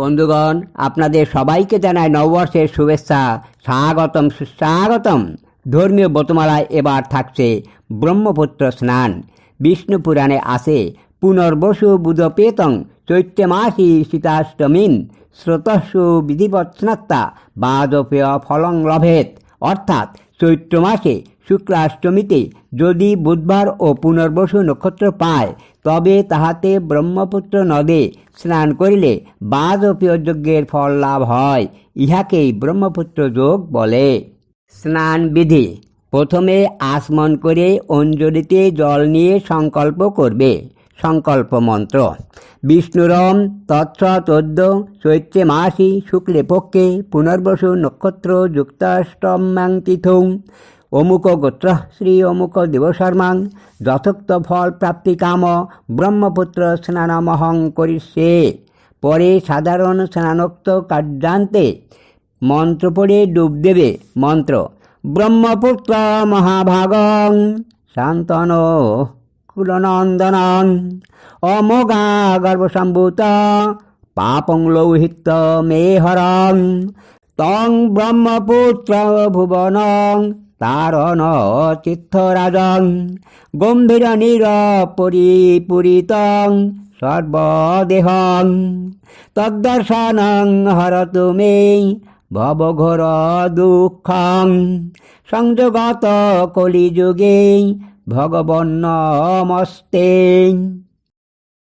বন্ধুগণ, আপনাদের সবাইকে জানায় নববর্ষের শুভেচ্ছা, স্বাগতম, সুস্বাগতম। ধর্মীয় ব্রতমালায় এবার থাকছে ব্রহ্মপুত্র স্নান। বিষ্ণু পুরাণে আছে, পুনর্বসু বুধপেতং চৈত্য মাসি সীতাষ্টমীন স্রোতস্যু বিধিবৎ স্নাত্তা বাজপেয় ফলং লভেত। অর্থাৎ চৈত্র মাসে শুক্লাষ্টমীতে যদি বুধবার ও পুনর্বসু নক্ষত্র পায়, তবে তাহাতে ব্রহ্মপুত্র নদে স্নান করিলে বাজপেয় যজ্ঞের ফল লাভ হয়। ইহাকেই ব্রহ্মপুত্র যোগ বলে। স্নান বিধি। প্রথমে আসমন করে অঞ্জলিতে জল নিয়ে সংকল্প করবে। সংকল্প মন্ত্র। বিষ্ণুরম তৎসতদ্য চৈত্রে মাসি শুক্লে পক্ষে পুনর্বসু নক্ষত্র যুক্তাষ্টম্যাং তিথুং। অমুক গোত্র শ্রী অমুক দেবশর্মাং যথোক্ত ফল প্রাপ্তি কাম ব্রহ্মপুত্র স্নানমহং করিষ্যে। পরে সাধারণ স্নানোক্ত কার্যান্তে মন্ত্র পড়ে ডুব দেবে মন্ত্র। ব্রহ্মপুত্র মহাভাগং। শান্তন। কুলনন্দনং অমোঘা গর্ভসম্ভূত পাপং লৌহিত মে হরং তং ব্রহ্মপুত্র ভুবনং। তারণ চিত্তরাজং গম্ভীর নির পরিপূরিতং। সর্বদেহং। তদ্দর্শনং হরতু মে ভবঘোর দুঃখং। সংযোগত কলিযুগে ভগবন্নমস্তে।